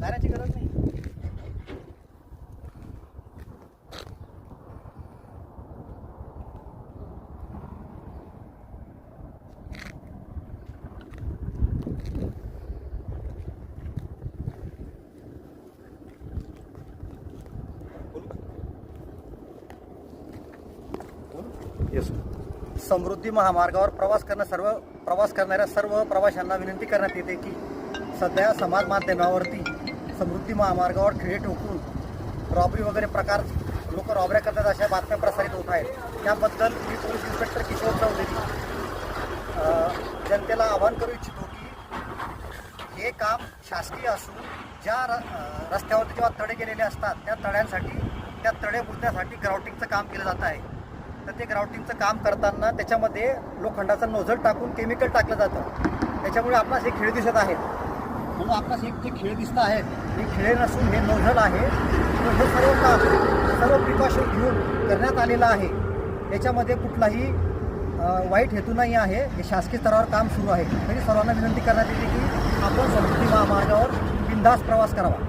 गाण्याची गरज नाही. समृद्धी महामार्गावर प्रवास करणं सर्व प्रवास करणाऱ्या सर्व प्रवाशांना विनंती करण्यात येते की सध्या समाज माध्यमावरती समृद्धी महामार्गावर खिळे ठोकून रॉबरी वगैरे प्रकार लोक रॉबऱ्या करतात अशा बातम्या प्रसारित होत आहेत. त्याबद्दल मी पोलीस इन्स्पेक्टर किशोर चौधरी. जनतेला आवाहन करू इच्छितो की हे काम शासकीय असून ज्या र रस्त्यावरती जेव्हा तडे गेलेले असतात त्या तड्यांसाठी त्या तडे बुजण्यासाठी ग्राउटिंगचं काम केलं जात आहे. तर ते ग्राउटिंगचं काम करताना त्याच्यामध्ये लोखंडाचा नोझल टाकून केमिकल टाकलं जातं. त्याच्यामुळे आपणास हे खेळ दिसत आहेत. म्हणून आपणास एक जे खेळ दिसत आहे हे खेळ नसून हे नोझल आहे. तर हे सर्व काम सर्व प्रिकॉशन घेऊन करण्यात आलेलं आहे. याच्यामध्ये कुठलाही वाईट हेतू नाही आहे. हे शासकीय स्तरावर काम सुरू आहे. तरी सर्वांना विनंती करण्यात येते की आपण समृद्धी महामार्गावर बिंदास प्रवास करावा.